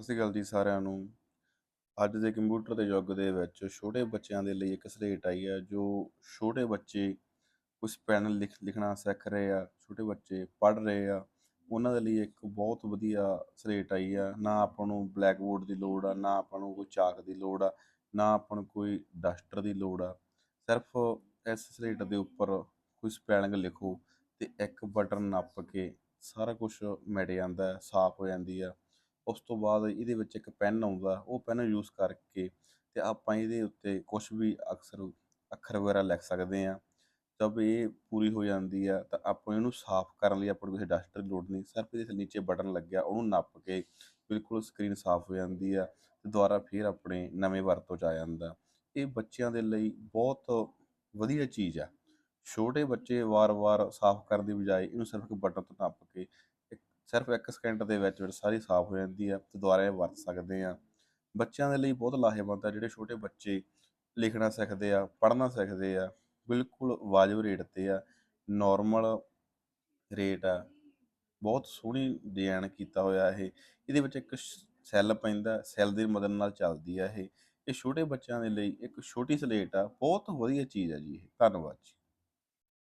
ਸਤਿ ਸ਼੍ਰੀ ਅਕਾਲ ਜੀ ਸਾਰਿਆਂ ਨੂੰ। ਅੱਜ ਦੇ ਕੰਪਿਊਟਰ ਦੇ ਯੁੱਗ ਦੇ ਵਿੱਚ ਛੋਟੇ ਬੱਚਿਆਂ ਦੇ ਲਈ ਇੱਕ ਸਲੇਟ ਆਈ ਹੈ, ਜੋ ਛੋਟੇ ਬੱਚੇ ਕੁਝ ਪੈਨ ਲਿਖ, ਲਿਖਣਾ ਸਿੱਖ ਰਹੇ ਆ, ਛੋਟੇ ਬੱਚੇ ਪੜ੍ਹ ਰਹੇ ਆ, ਉਹਨਾਂ ਦੇ ਲਈ ਇੱਕ ਬਹੁਤ ਵਧੀਆ ਸਲੇਟ ਆਈ ਆ। ਨਾ ਆਪਾਂ ਨੂੰ ਬਲੈਕ ਬੋਰਡ ਦੀ ਲੋੜ ਆ, ਨਾ ਆਪਾਂ ਨੂੰ ਕੋਈ ਚਾਕ ਦੀ ਲੋੜ ਆ, ਨਾ ਆਪਾਂ ਨੂੰ ਕੋਈ ਡਸਟਰ ਦੀ ਲੋੜ ਆ। ਸਿਰਫ ਇਸ ਸਲੇਟ ਦੇ ਉੱਪਰ ਕੋਈ ਸਪੈਲਿੰਗ ਲਿਖੋ ਤੇ ਇੱਕ ਬਟਨ ਨੱਪ ਕੇ ਸਾਰਾ ਕੁਝ ਮਿਟ ਜਾਂਦਾ, ਸਾਫ਼ ਹੋ ਜਾਂਦੀ ਆ। ਉਸ ਤੋਂ ਬਾਅਦ ਇਹਦੇ ਵਿੱਚ ਇੱਕ ਪੈਨ ਆਉਂਦਾ, ਉਹ ਪੈਨ ਯੂਜ਼ ਕਰਕੇ ਤੇ ਆਪਾਂ ਇਹਦੇ ਉੱਤੇ ਕੁਝ ਵੀ ਅਕਸਰ ਅੱਖਰ ਵਗੈਰਾ ਲਿਖ ਸਕਦੇ ਆ ਜਦ ਇਹ ਪੂਰੀ ਹੋ ਜਾਂਦੀ ਆ ਤਾਂ ਆਪਾਂ ਇਹਨੂੰ ਸਾਫ਼ ਕਰਨ ਲਈ ਆਪਾਂ ਨੂੰ ਕਿਸੇ ਡਸਟਰ ਦੀ ਲੋੜ ਨਹੀਂ। ਸਿਰਫ ਇਹਦੇ ਨੀਚੇ ਬਟਨ ਲੱਗਿਆ, ਉਹਨੂੰ ਨੱਪ ਕੇ ਬਿਲਕੁਲ ਸਕਰੀਨ ਸਾਫ਼ ਹੋ ਜਾਂਦੀ ਆ ਤੇ ਦੁਬਾਰਾ ਫਿਰ ਆਪਣੇ ਨਵੇਂ ਵਰਤੋਂ ਚ ਆ ਜਾਂਦਾ। ਇਹ ਬੱਚਿਆਂ ਦੇ ਲਈ ਬਹੁਤ ਵਧੀਆ ਚੀਜ਼ ਆ। ਛੋਟੇ ਬੱਚੇ ਵਾਰ-ਵਾਰ ਸਾਫ਼ ਕਰਨ ਦੀ ਬਜਾਏ ਇਹਨੂੰ ਸਿਰਫ ਇੱਕ ਬਟਨ ਤੋਂ ਨੱਪ ਕੇ ਸਿਰਫ ਇੱਕ ਸਕਿੰਟ ਦੇ ਵਿੱਚ ਵਿੱਚ ਸਾਰੀ ਸਾਫ਼ ਹੋ ਜਾਂਦੀ ਆ ਤੇ ਦੁਬਾਰਾ ਇਹ ਵਰਤ ਸਕਦੇ ਆ। ਬੱਚਿਆਂ ਦੇ ਲਈ ਬਹੁਤ ਲਾਹੇਵੰਦ ਆ ਜਿਹੜੇ ਛੋਟੇ ਬੱਚੇ ਲਿਖਣਾ ਸਿੱਖਦੇ ਆ, ਪੜ੍ਹਨਾ ਸਿੱਖਦੇ ਆ, ਬਿਲਕੁਲ ਵਾਜਬ ਰੇਟ ਤੇ ਆ ਨਾਰਮਲ ਰੇਟ ਆ। ਬਹੁਤ ਸੋਹਣੀ ਡਿਜ਼ਾਈਨ ਕੀਤਾ ਹੋਇਆ ਇਹ। ਇਹਦੇ ਵਿੱਚ ਇੱਕ ਸੈੱਲ ਪੈਂਦਾ ਸੈੱਲ ਦੀ ਮਦਦ ਨਾਲ ਚੱਲਦੀ ਆ ਇਹ। ਇਹ ਛੋਟੇ ਬੱਚਿਆਂ ਦੇ ਲਈ ਇੱਕ ਛੋਟੀ ਸਲੇਟ ਆ, ਬਹੁਤ ਵਧੀਆ ਚੀਜ਼ ਆ ਜੀ ਇਹ। ਧੰਨਵਾਦ ਜੀ।